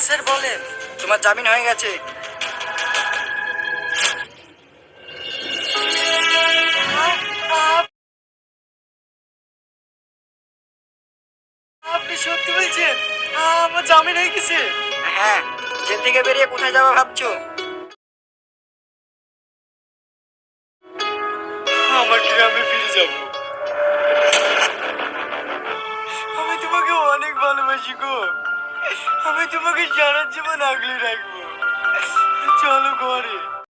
Sir, বলেন। তোমার জামিন হয়ে গেছে। আপনি সত্যি বলছেন? আমার জামিন হয়ে গেছে। হ্যাঁ জেল থেকে বেরিয়ে কোথায় যাব ভাবছ? আমার গ্রামে ফিরে যাব। আমি তোমাকে অনেক ভালোবাসি গো। আমি তোমাকে সারা জীবন আগলে রাখব। চলো ঘরে।